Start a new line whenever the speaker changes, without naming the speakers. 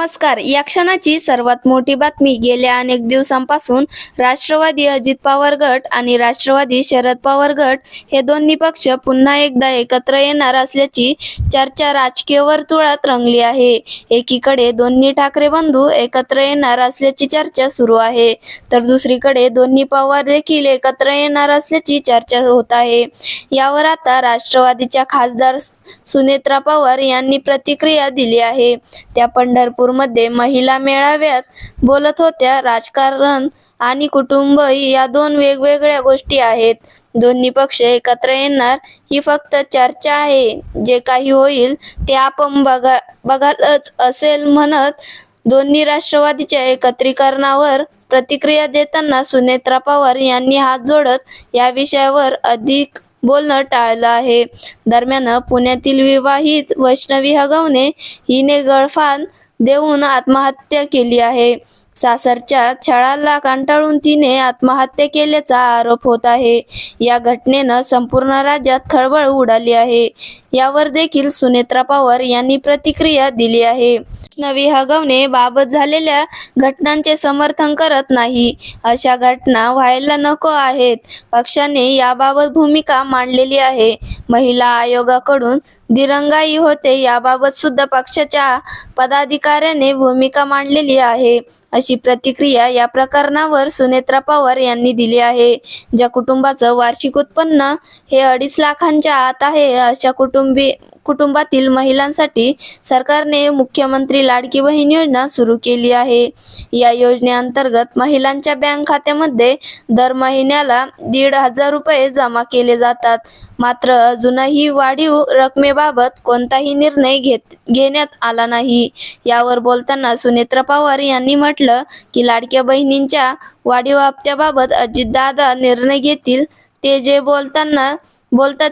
नमस्कार. या क्षणाची सर्वात मोठी बातमी गेल्या अनेक दिवसांपासून राष्ट्रवादी अजित पवार गट आणि राष्ट्रवादी शरद पवार गट हे दोन्ही पक्ष पुन्हा एकदा एकत्र येणार असल्याची चर्चा राजकीय वर्तुळात रंगली आहे. एकीकडे दोन्ही ठाकरे बंधू एकत्र येणार असल्याची चर्चा सुरू आहे. तर दुसरीकडे दोन्ही पवार देखील एकत्र येणार असल्याची चर्चा होत आहे. यावर आता राष्ट्रवादीच्या खासदार सुनेत्रा पवार यांनी प्रतिक्रिया दिली आहे. त्या पंढरपूर नागपूरमध्ये महिला मेळाव्यात बोलत होत्या. राजकारण आणि कुटुंब या दोन वेगवेगळ्या गोष्टी आहेत. दोन्ही पक्ष एकत्र येणार ही फक्त चर्चा आहे. जे काही होईल ते आपण बघा बघालच असेल म्हणत दोन्ही राष्ट्रवादीच्या एकत्रीकरणावर प्रतिक्रिया देताना सुनेत्रा पवार यांनी हात जोडत या विषयावर अधिक बोलणं टाळलं आहे. दरम्यान पुण्यातील विवाहित वैष्णवी हगवणे हिने गळफान देऊन आत्महत्या केली आहे. सासरच्या छळाला कंटाळून तिने आत्महत्या केल्याचा आरोप होत आहे. या घटनेनं संपूर्ण राज्यात खळबळ उडाली आहे. यावर देखील सुनेत्रा पवार यांनी प्रतिक्रिया दिली आहे. वैष्णवी हगवणे बाबत झालेल्या घटनांचे समर्थन करत नाही. अशा घटना व्हायला नको आहेत. पक्षाने याबाबत भूमिका मांडलेली आहे. महिला आयोगाकडून दिरंगाई होते याबाबत सुद्धा पक्षाच्या पदाधिकाऱ्याने भूमिका मांडलेली आहे. अशी प्रतिक्रिया या प्रकरणावर सुनेत्रा पवार यांनी दिली आहे. ज्या कुटुंबाचं वार्षिक उत्पन्न हे अडीच लाखांच्या आत आहे अशा कुटुंबी कुटुंबातील महिलांसाठी सरकारने मुख्यमंत्री लाडकी बहीण योजना सुरू केली आहे. या योजनेअंतर्गत महिलांच्या बँक खात्यामध्ये दर महिन्याला दीड हजार रुपये जमा केले जातात. मात्र अजूनही वाढीव रकमेबाबत कोणताही निर्णय घेत घेण्यात आला नाही. यावर बोलताना सुनेत्रा पवार यांनी म्हटलं की लाडक्या बहिणींच्या वाढीव हप्त्याबाबत अजितदादा निर्णय घेतील. ते जे बोलताना बोलतात